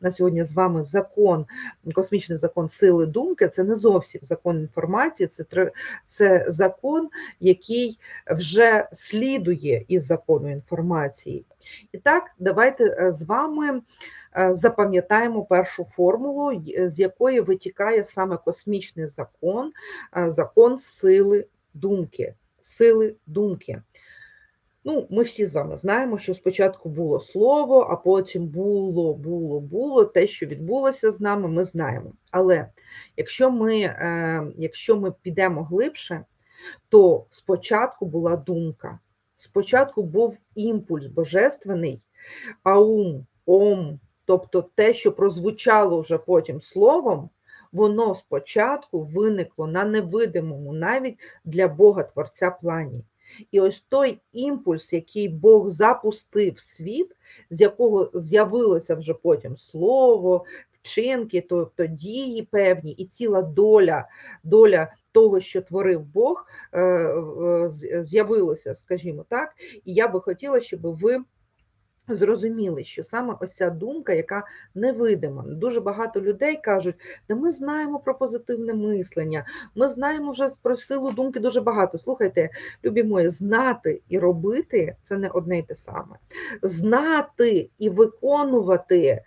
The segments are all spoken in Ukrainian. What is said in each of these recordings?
на сьогодні з вами закон, космічний закон сили думки, це не зовсім закон інформації, це це закон, який вже слідує із закону інформації. І так, давайте е, з вами е, запам'ятаємо першу формулу, з якої витікає саме космічний закон, е, закон сили думки. Сили думки. Ну, ми всі з вами знаємо, що спочатку було слово, а потім було, було, було. Те, що відбулося з нами, ми знаємо. Але якщо ми, е, якщо ми підемо глибше, то спочатку була думка, спочатку був імпульс божественний, аум, ом, тобто те, що прозвучало вже потім словом, воно спочатку виникло на невидимому, навіть для Бога Творця плані. І ось той імпульс, який Бог запустив в світ, з якого з'явилося вже потім слово, вчинки, тобто дії певні, і ціла доля, доля того, що творив Бог, е, е, з'явилося, скажімо так. І я би хотіла, щоб ви зрозуміли, що саме ось ця думка, яка невидима. Дуже багато людей кажуть, да ми знаємо про позитивне мислення, ми знаємо вже про силу думки дуже багато. Слухайте, любі мої, знати і робити це не одне й те саме. Знати і виконувати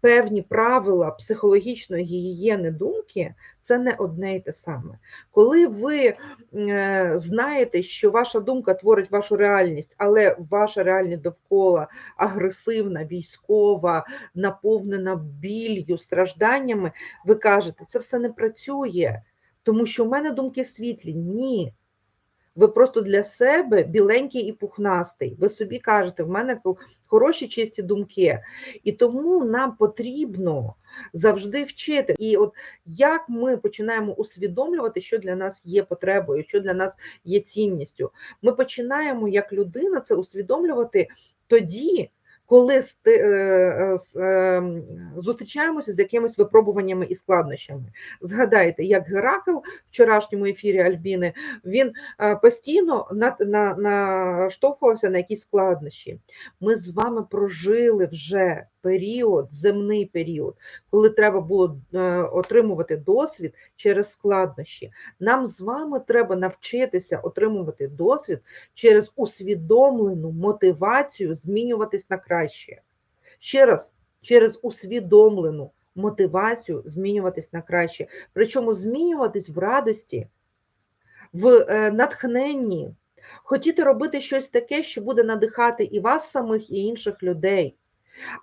певні правила психологічної гігієни думки це не одне й те саме. Коли ви е, знаєте, що ваша думка творить вашу реальність, але ваша реальність довкола агресивна, військова, наповнена біллю, стражданнями, ви кажете, це все не працює, тому що в мене думки світлі. Ні. Ви просто для себе біленький і пухнастий. Ви собі кажете, в мене хороші чисті думки. І тому нам потрібно завжди вчити. І от як ми починаємо усвідомлювати, що для нас є потребою, що для нас є цінністю. Ми починаємо як людина це усвідомлювати тоді, коли е, е, е, зустрічаємося з якимись випробуваннями і складнощами. Згадайте, як Геракл в вчорашньому ефірі Альбіни, він постійно на, на, наштовхувався на якісь складнощі. Ми з вами прожили вже період, земний період, коли треба було е, отримувати досвід через складнощі. Нам з вами треба навчитися отримувати досвід через усвідомлену мотивацію змінюватись на краще. Ще раз, через усвідомлену мотивацію змінюватись на краще. Причому змінюватись в радості, в е, натхненні, хотіти робити щось таке, що буде надихати і вас самих, і інших людей.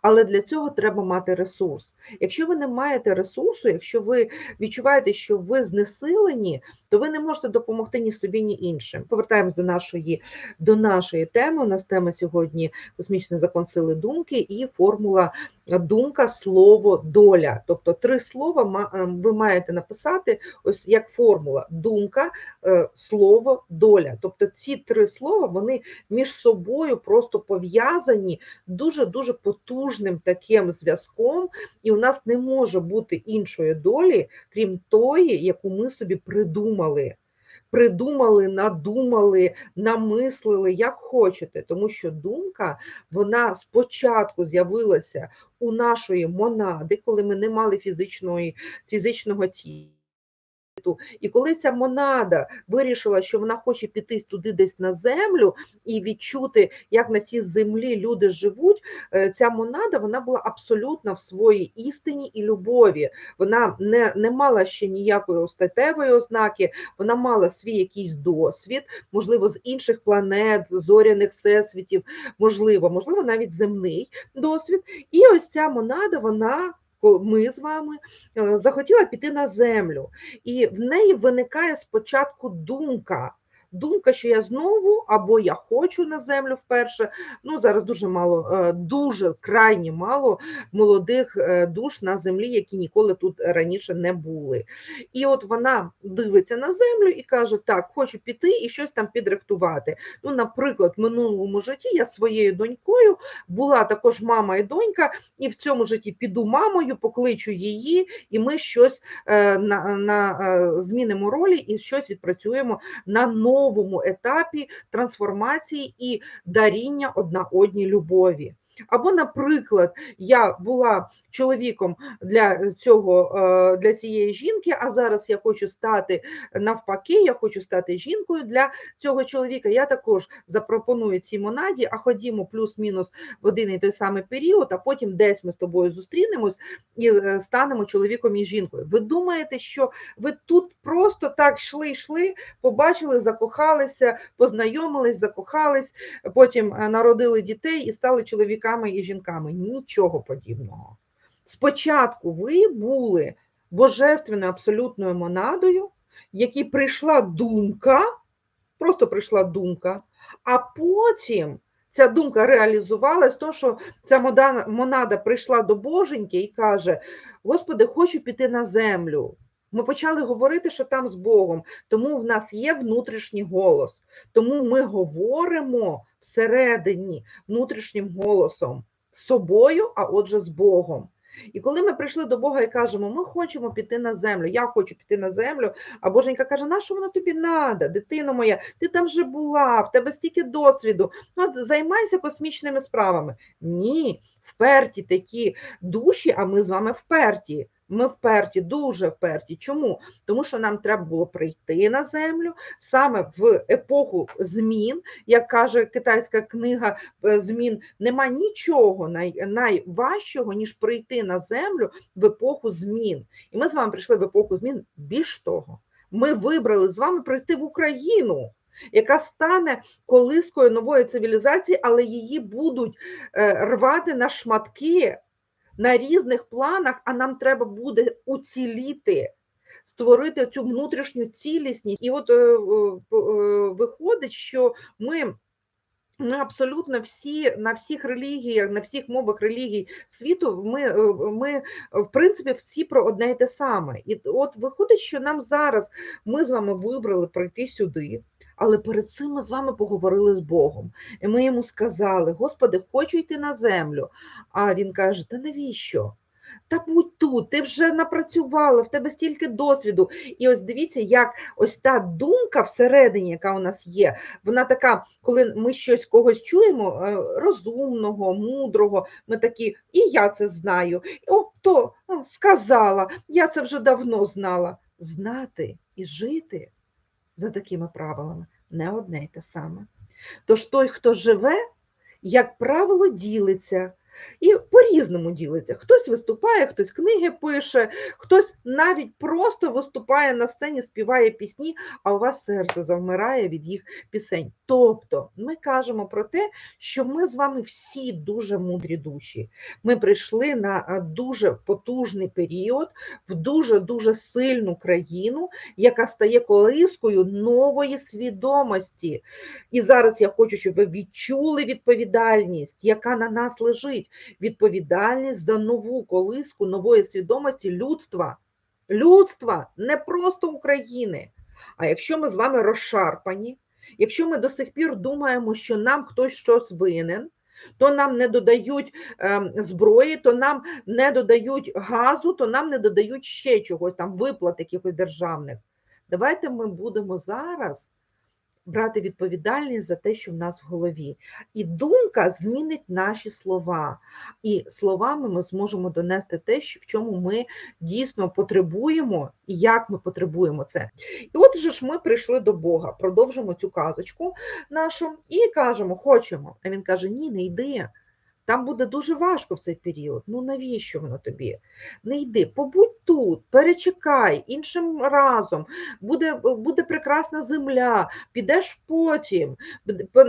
Але для цього треба мати ресурс. Якщо ви не маєте ресурсу, якщо ви відчуваєте, що ви знесилені, то ви не можете допомогти ні собі, ні іншим. Повертаємось до нашої, до нашої теми. У нас тема сьогодні космічний закон сили думки і формула думка, слово, доля. Тобто три слова е, ви маєте написати ось як формула думка, е, слово, доля. Тобто ці три слова вони між собою просто пов'язані дуже дуже потужним таким зв'язком, і у нас не може бути іншої долі, крім тої, яку ми собі придумали. Придумали, надумали, намислили, як хочете, тому що думка вона спочатку з'явилася у нашої монади, коли ми не мали фізичної, фізичного тіла. І коли ця монада вирішила, що вона хоче піти туди десь на землю і відчути, як на цій землі люди живуть, е, ця монада вона була абсолютно в своїй істині і любові. Вона не, не мала ще ніякої статевої ознаки, вона мала свій якийсь досвід, можливо, з інших планет, зоряних всесвітів, можливо, можливо, навіть земний досвід. І ось ця монада, вона. Ми з вами е, захотіла піти на землю, і в неї виникає спочатку думка. Думка, що я знову або я хочу на землю вперше. Ну зараз дуже мало, е, дуже крайні мало молодих е, душ на землі, які ніколи тут раніше не були. І от вона дивиться на землю і каже: Так, хочу піти і щось там підрихтувати. Ну, наприклад, в минулому житті я своєю донькою була також мама і донька, і в цьому житті піду мамою, покличу її, і ми щось е, на, на змінимо ролі і щось відпрацюємо на новому етапі трансформації і даріння одна одній любові. Або, наприклад, я була чоловіком для цього е, для цієї жінки, а зараз я хочу стати навпаки, я хочу стати жінкою для цього чоловіка. Я також запропоную цій монаді, а ходімо плюс-мінус в один і той самий період, а потім десь ми з тобою зустрінемось і е, станемо чоловіком і жінкою. Ви думаєте, що ви тут просто так йшли, йшли, побачили, закохалися, познайомились, закохались, потім е, народили дітей і стали чоловіками і жінками? Нічого подібного. Спочатку ви були божественною абсолютною монадою, якій прийшла думка, просто прийшла думка, а потім ця думка реалізувалась, то що ця монада прийшла до Боженьки і каже: Господи, хочу піти на землю. Ми почали говорити, що там з Богом, тому в нас є внутрішній голос, тому ми говоримо всередині внутрішнім голосом з собою, а отже, з Богом. І коли ми прийшли до Бога і кажемо, ми хочемо піти на землю, я хочу піти на землю, а Боженька каже, на що воно тобі треба, дитино моя, ти там вже була, в тебе стільки досвіду, ну, займайся космічними справами. Ні, вперті такі душі, а ми з вами вперті. Ми вперті, дуже вперті. Чому? Тому що нам треба було прийти на землю саме в епоху змін, як каже китайська книга е, змін, нема нічого най, найважчого, ніж прийти на землю в епоху змін. І ми з вами прийшли в епоху змін. Більш того, ми вибрали з вами прийти в Україну. Яка стане колискою нової цивілізації, але її будуть е, рвати на шматки на різних планах, а нам треба буде уціліти, створити цю внутрішню цілісність. І от е, е, виходить, що ми. Ми абсолютно всі на всіх релігіях, на всіх мовах релігій світу, ми, е, ми в принципі всі про одне і те саме. І от виходить, що нам зараз ми з вами вибрали прийти сюди. Але перед цим ми з вами поговорили з Богом. І ми йому сказали: Господи, хочу йти на землю. А він каже: Та навіщо? Та будь тут, ти вже напрацювала, в тебе стільки досвіду. І ось дивіться, як ось та думка всередині, яка у нас є, вона така, коли ми щось когось чуємо, е, розумного, мудрого, ми такі, і я це знаю. О, то сказала, я це вже давно знала. Знати і жити за такими правилами не одне й те саме. Тож той, хто живе, як правило, ділиться. І по-різному ділиться. Хтось виступає, хтось книги пише, хтось навіть просто виступає на сцені, співає пісні, а у вас серце завмирає від їх пісень. Тобто ми кажемо про те, що ми з вами всі дуже мудрі душі. Ми прийшли на дуже потужний період, в дуже-дуже сильну країну, яка стає колискою нової свідомості. І зараз я хочу, щоб ви відчули відповідальність, яка на нас лежить несуть відповідальність за нову колиску нової свідомості людства. Людства не просто України. А якщо ми з вами розшарпані, якщо ми до сих пір думаємо, що нам хтось щось винен, то нам не додають е, зброї, то нам не додають газу, то нам не додають ще чогось, там виплат якихось державних. Давайте ми будемо зараз брати відповідальність за те, що в нас в голові. І думка змінить наші слова. І словами ми зможемо донести те, в чому ми дійсно потребуємо і як ми потребуємо це. І от же ж ми прийшли до Бога, продовжимо цю казочку нашу і кажемо, хочемо. А він каже: Ні, не йди. Там буде дуже важко в цей період. Ну навіщо воно тобі? Не йди, побудь тут, перечекай іншим разом, буде буде прекрасна земля, підеш потім,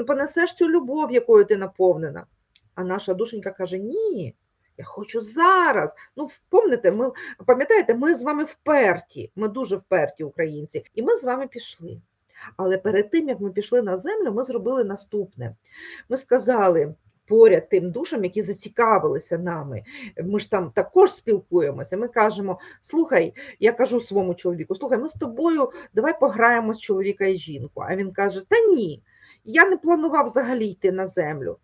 понесеш цю любов, якою ти наповнена. А наша душенька каже: Ні, я хочу зараз. Ну, помните, ми пам'ятаєте, ми з вами вперті, ми дуже вперті українці, і ми з вами пішли. Але перед тим, як ми пішли на землю, ми зробили наступне: ми сказали поряд тим душам, які зацікавилися нами. Ми ж там також спілкуємося. Ми кажемо: слухай, я кажу своєму чоловіку, слухай, ми з тобою давай пограємо з чоловіка і жінку. А він каже: Та ні, я не планував взагалі йти на землю.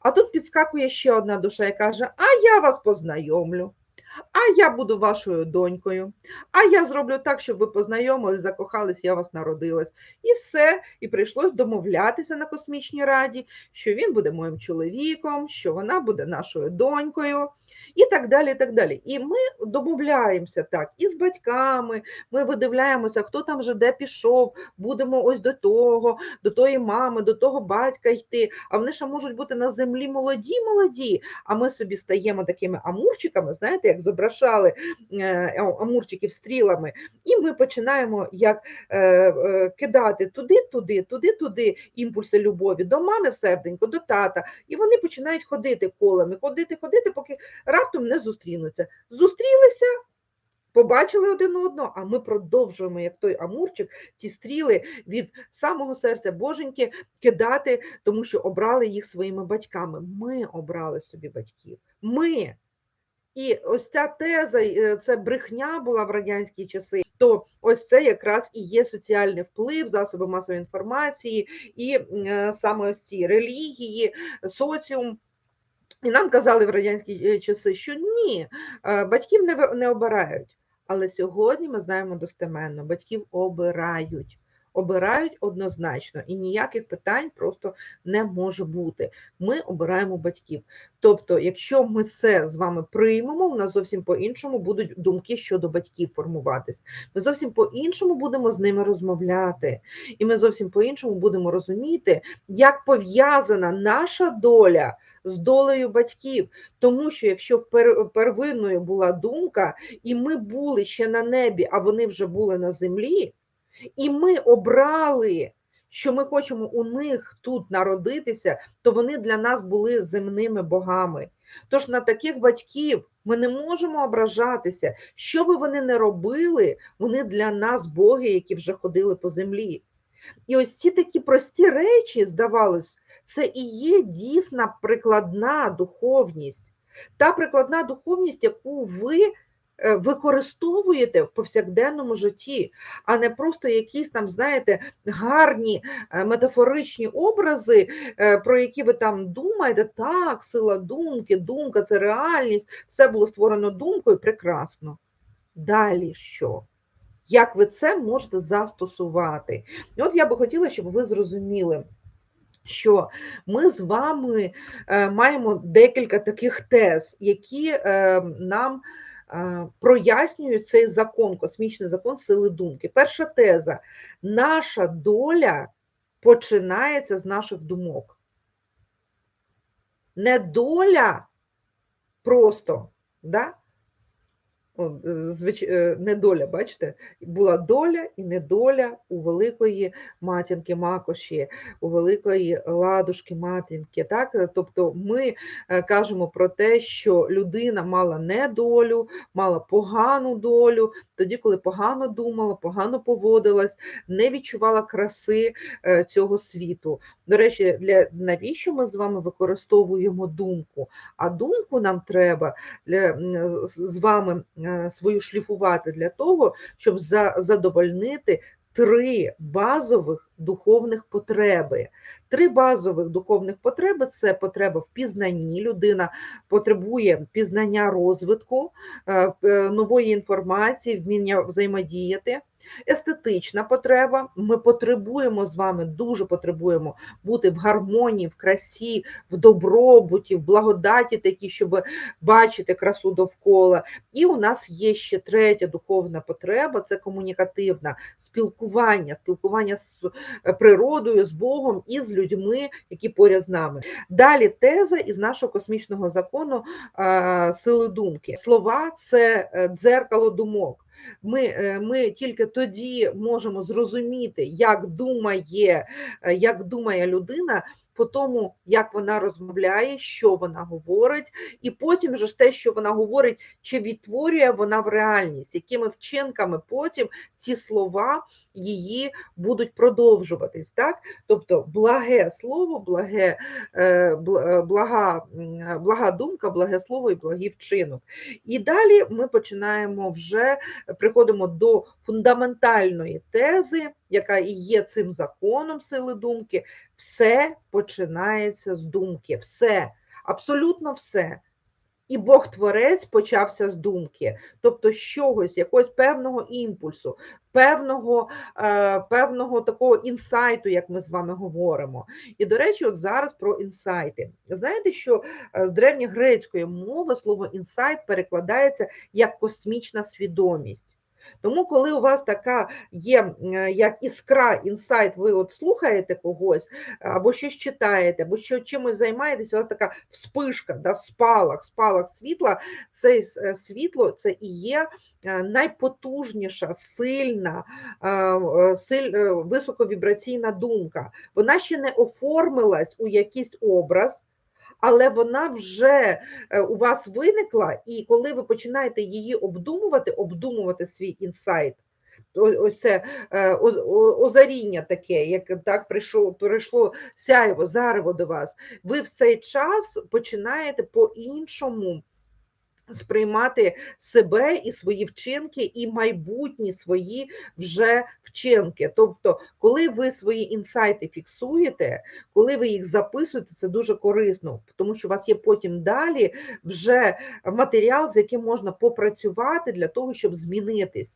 А тут підскакує ще одна душа і каже: А я вас познайомлю. А я буду вашою донькою, а я зроблю так, щоб ви познайомились, закохались, я вас народилась. І все. І прийшлось домовлятися на космічній раді, що він буде моїм чоловіком, що вона буде нашою донькою, і так далі. І так далі. І ми домовляємося так і з батьками. Ми видивляємося, хто там вже де пішов, будемо ось до того, до тої мами, до того батька йти. А вони ще можуть бути на землі молоді, молоді. А ми собі стаємо такими амурчиками, знаєте, як зображали е, амурчиків стрілами, і ми починаємо як е, е, кидати туди, туди, туди, туди імпульси любові до мами в серденько, до тата. І вони починають ходити колами, ходити, ходити, поки раптом не зустрінуться. Зустрілися. Побачили один одного, а ми продовжуємо, як той амурчик, ці стріли від самого серця Боженьки кидати, тому що обрали їх своїми батьками. Ми обрали собі батьків. Ми. І ось ця теза, е, це брехня була в радянські часи, то ось це якраз і є соціальний вплив, засоби масової інформації, і е, саме ось ці релігії, соціум. І нам казали в радянські е, часи, що ні, батьків не не обирають. Але сьогодні ми знаємо достеменно, батьків обирають. Обирають однозначно, і ніяких питань просто не може бути. Ми обираємо батьків. Тобто, якщо ми це з вами приймемо, у нас зовсім по-іншому будуть думки щодо батьків формуватись. Ми зовсім по-іншому будемо з ними розмовляти, і ми зовсім по-іншому будемо розуміти, як пов'язана наша доля з долею батьків. Тому що якщо первинною була думка, і ми були ще на небі, а вони вже були на землі, і ми обрали. Що ми хочемо у них тут народитися, то вони для нас були земними богами. Тож на таких батьків ми не можемо ображатися. Що би вони не робили, вони для нас боги, які вже ходили по землі. І ось ці такі прості речі, здавалось, це і є дійсна прикладна духовність. Та прикладна духовність, яку ви використовуєте в повсякденному житті, а не просто якісь там, знаєте, гарні е, метафоричні образи, е, про які ви там думаєте, так, сила думки, думка це реальність, все було створено думкою, прекрасно. Далі що? Як ви це можете застосувати? І от я би хотіла, щоб ви зрозуміли що ми з вами е, маємо декілька таких тез, які е, нам е, прояснюють цей закон, космічний закон сили думки. Перша теза: наша доля починається з наших думок. Не доля просто, да? Е, звич... Е, недоля, бачите, була доля і недоля у великої матінки Макоші, у великої ладушки матінки. Так? Тобто ми е, кажемо про те, що людина мала недолю, мала погану долю, тоді, коли погано думала, погано поводилась, не відчувала краси цього світу. До речі, для навіщо ми з вами використовуємо думку? А думку нам треба для, з вами. Е, свою шліфувати для того, щоб задовольнити три базових духовних потреби. Три базових духовних потреби це потреба в пізнанні. Людина потребує пізнання розвитку, е, е, нової інформації, вміння взаємодіяти естетична потреба. Ми потребуємо з вами, дуже потребуємо бути в гармонії, в красі, в добробуті, в благодаті, такі, щоб бачити красу довкола. І у нас є ще третя духовна потреба це комунікативна спілкування, спілкування з е, природою, з Богом і з людьми, які поряд з нами. Далі теза із нашого космічного закону сили думки. Слова це е, дзеркало думок. Ми е, ми тільки тоді можемо зрозуміти, як думає, е, як думає людина, по тому, як вона розмовляє, що вона говорить, і потім же ж те, що вона говорить, чи відтворює вона в реальність, якими вчинками потім ці слова її будуть продовжуватись. Так? Тобто благе слово, благе, е, е, блага, блага думка, благе слово і благий вчинок. І далі ми починаємо вже приходимо до фундаментальної тези яка і є цим законом сили думки, все починається з думки. Все, абсолютно все. І Бог-творець почався з думки, тобто з чогось, якогось певного імпульсу, певного, е, певного такого інсайту, як ми з вами говоримо. І, до речі, от зараз про інсайти. Знаєте, що е, з древньогрецької мови слово інсайт перекладається як космічна свідомість. Тому, коли у вас така є е, як іскра, інсайт, ви от слухаєте когось, або щось читаєте, або що чимось займаєтесь, у вас така вспишка, да, спалах, спалах світла, це е, світло це і є е, найпотужніша, сильна, силь, високовібраційна думка. Вона ще не оформилась у якийсь образ але вона вже е, у вас виникла, і коли ви починаєте її обдумувати, обдумувати свій інсайт. Ось це е, озаріння таке, як так прийшло прийшло сяйво, зарево до вас. Ви в цей час починаєте по-іншому сприймати себе і свої вчинки, і майбутні свої вже вчинки. Тобто, коли ви свої інсайти фіксуєте, коли ви їх записуєте, це дуже корисно, тому що у вас є потім далі вже матеріал, з яким можна попрацювати для того, щоб змінитись.